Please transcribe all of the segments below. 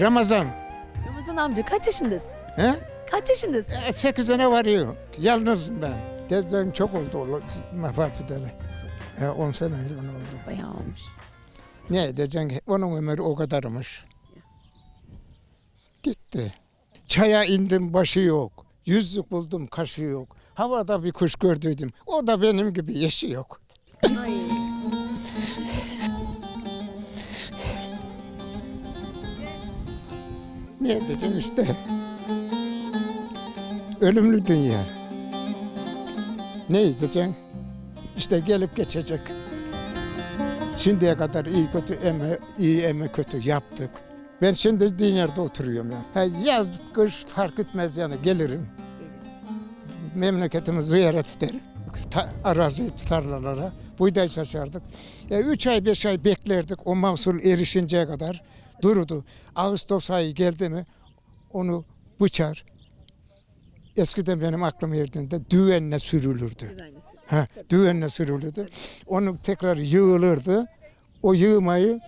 Ramazan. Ramazan amca kaç yaşındasın? He? Kaç yaşındasın? E, Sekizine varıyor. Yalnızım ben. Tezden çok oldu vefat edeli. E, 10 sene falan oldu. Bayağı olmuş. Ne edeceksin? Onun ömrü o kadarmış. Gitti. Çaya indim başı yok. Yüzlük buldum kaşı yok. Havada bir kuş gördüydüm. O da benim gibi yeşi yok. Ne edeceksin işte. Ölümlü dünya. Ne edeceksin? İşte gelip geçecek. Şimdiye kadar iyi kötü eme, iyi eme kötü yaptık. Ben şimdi Dinyar'da oturuyorum yani. Ha, yaz, kış fark etmez yani gelirim. Memleketimi ziyaret ederim. Ta, arazi tarlalara. Buğday saçardık. E, üç ay beş ay beklerdik o mahsul erişinceye kadar dururdu. Ağustos ayı geldi mi onu bıçar. Eskiden benim aklım yerdiğinde düğenle sürülürdü. Ha, düğenle sürülürdü. Onu tekrar yığılırdı. O yığmayı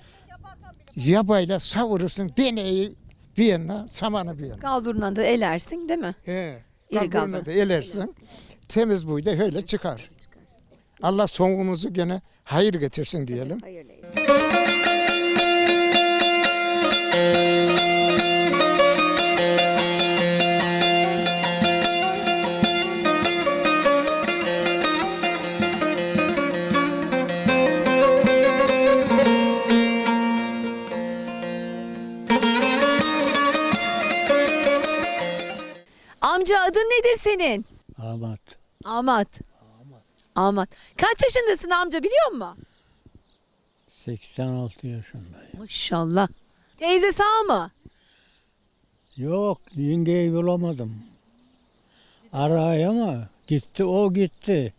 yabayla savurursun. Deneyi bir yana, samanı bir yana. Kalburundan da elersin değil mi? He. Kalburuna da elersin. Temiz buğday öyle çıkar. Allah sonumuzu gene hayır getirsin diyelim. Amca adın nedir senin? Ahmet Amat. Amat. Kaç yaşındasın amca biliyor musun? 86 yaşındayım. Maşallah. Teyze sağ mı? Yok yengeyi bulamadım. Araya ama gitti o gitti.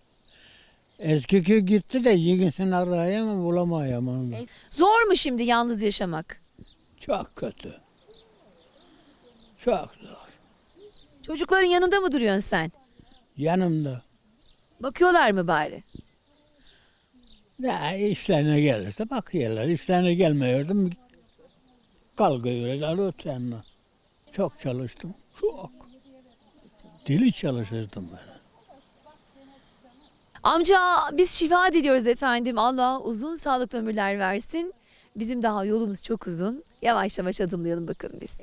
Eskiki gitti de yengesini araya ama bulamayam onu. Zor mu şimdi yalnız yaşamak? Çok kötü. Çok zor. Çocukların yanında mı duruyorsun sen? Yanımda. Bakıyorlar mı bari? Ne işlerine gelirse bakıyorlar. İşlerine gelmiyordum. Kalkıyorlar ötenle. Çok çalıştım. Çok. Dili çalışırdım ben. Amca biz şifa diliyoruz efendim. Allah uzun sağlıklı ömürler versin. Bizim daha yolumuz çok uzun. Yavaş yavaş adımlayalım bakalım biz.